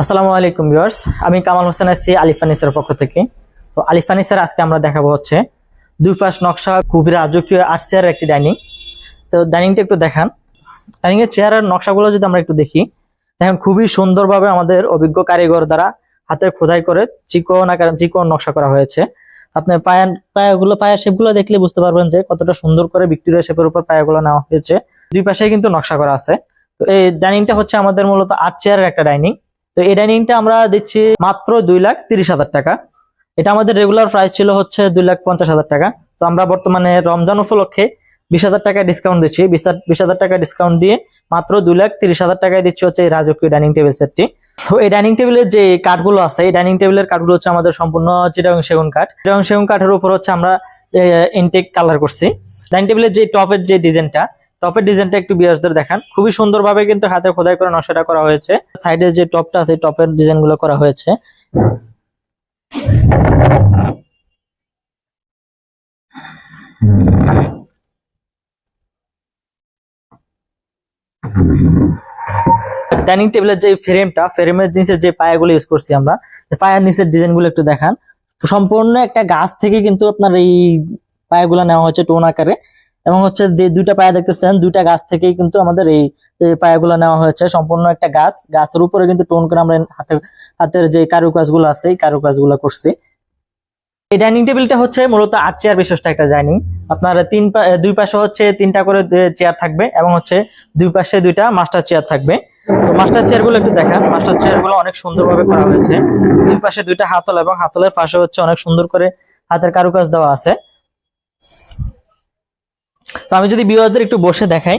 আসসালামু আলাইকুম ভিউয়ার্স, আমি কামাল হোসেন আসছি আলিফানিসের পক্ষ থেকে। তো আলিফানিসের আজকে আমরা দেখাবো হচ্ছে দুই পাশ নকশা, খুবই রাজকীয় আট চেয়ারের একটি ডাইনিং তো ডাইনিংটা একটু দেখান। ডাইনিং এর চেয়ারের নকশাগুলো যদি আমরা একটু দেখি, দেখেন খুবই সুন্দরভাবে আমাদের অভিজ্ঞ কারিগর দ্বারা হাতে খোদাই করে চিকন আকার, চিকন নকশা করা হয়েছে। আপনার পায়া, পায়াগুলো, পায়া শেপগুলো দেখলে বুঝতে পারবেন যে কতটা সুন্দর করে ভিক্টোরিয়া শেপের উপর পায়াগুলো নেওয়া হয়েছে। দুই পাশে কিন্তু নকশা করা আছে। তো এই ডাইনিংটা হচ্ছে আমাদের মূলত আট চেয়ারের একটা ডাইনিং তো এই ডাইনিংটা আমরা দিচ্ছি মাত্র দুই লাখ তিরিশ হাজার টাকা। এটা আমাদের রেগুলার প্রাইস ছিল হচ্ছে দুই লাখ পঞ্চাশ হাজার টাকা। তো আমরা বর্তমানে রমজান উপলক্ষে বিশ হাজার টাকা ডিসকাউন্ট দিচ্ছি। বিশ হাজার- টাকা ডিসকাউন্ট দিয়ে মাত্র দুই লাখ তিরিশ হাজার টাকায় দিচ্ছি হচ্ছে এই রাজকীয় ডাইনিং টেবিল সেটটি তো এই ডাইনিং টেবিলের যে কাঠগুলো আছে, এই ডাইনিং টেবিলের কাঠগুলো হচ্ছে আমাদের সম্পূর্ণ চিটাগং সেগুন কাঠ। চিটাগং সেগুন কাঠের উপর হচ্ছে আমরা ইনটেক কালার করছি। ডাইনিং টেবিলের যে টপের যে ডিজাইনটা টপের ডিজাইনটা একটু বিয়াসদের দেখান। খুবই সুন্দরভাবে কিন্তু হাতে খোদাই করে নকশাটা করা হয়েছে। সাইডে যে টপটা আছে, টপের ডিজাইনগুলো করা হয়েছে। ডাইনিং টেবিলের যে ফ্রেমটা, ফ্রেমের নিচে যে পায়াগুলো ইউজ করছি আমরা পায়ের নিচের ডিজাইনগুলো একটু দেখান। সম্পূর্ণ একটা গাছ থেকে কিন্তু আপনার এই পায়াগুলো নেওয়া হয়েছে টোন আকারে। এবং হচ্ছে যে দুইটা পায়া দেখতেছেন, দুইটা গাছ থেকেই কিন্তু আমাদের এই পায়াগুলো নেওয়া হয়েছে। সম্পূর্ণ একটা গাছ। গাছের উপরে কিন্তু টোন করে আমরা হাতে, হাতের যে কারুকাজগুলো আছে, এই কারুকাজগুলো করছি। এই ডাইনিং টেবিলটা হচ্ছে মূলত আট চেয়ার বিশিষ্ট একটা ডাইনিং। আপনার তিন দুই পাশে হচ্ছে তিনটা করে চেয়ার থাকবে এবং হচ্ছে দুই পাশে দুইটা মাস্টার চেয়ার থাকবে। তো মাস্টার চেয়ারগুলো একটু দেখান। মাস্টার চেয়ারগুলো অনেক সুন্দরভাবে করা হয়েছে। দুই পাশে দুইটা হাতল এবং হাতলের পাশে হচ্ছে অনেক সুন্দর করে হাতের কারুকাজ দেওয়া আছে। তো আমি যদি বিওয়ারদের একটু বসে দেখাই,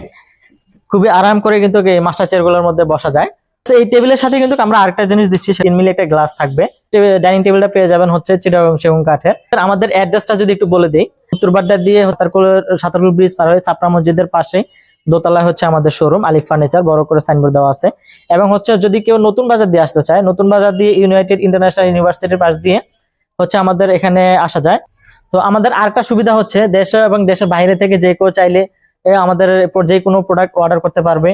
খুবই আরাম করে কিন্তু এই মাস্টার চেয়ারগুলোর মধ্যে বসা যায়। তো এই টেবিলের সাথে কিন্তু আমরা আরেকটা জিনিস দিচ্ছি তিন মিলে একটা গ্লাস থাকবে। ডাইনিং টেবিলটা পেয়ে যাবেন হচ্ছে চিটাগং সেগুন কাঠের। আমাদের অ্যাড্রেসটা যদি একটু বলে দিই, উত্তরবাড্ডা দিয়ে তারপর সাতারকুল ব্রিজ পার হয়ে ছাপড়া মসজিদের পাশে দোতলায় হচ্ছে আমাদের শোরুম আলিফ ফার্নিচার বড় করে সাইনবোর্ড দেওয়া আছে। এবং হচ্ছে যদি কেউ নতুন বাজার দিয়ে আসতে চায়, নতুন বাজার দিয়ে ইউনাইটেড ইন্টারন্যাশনাল ইউনিভার্সিটির পাশ দিয়ে হচ্ছে আমাদের এখানে আসা যায়। তো আমাদের আর একটা সুবিধা হচ্ছে দেশ এবং দেশের বাইরে থেকে যে কেউ চাইলে আমাদের যে কোনো প্রোডাক্ট অর্ডার করতে পারবে।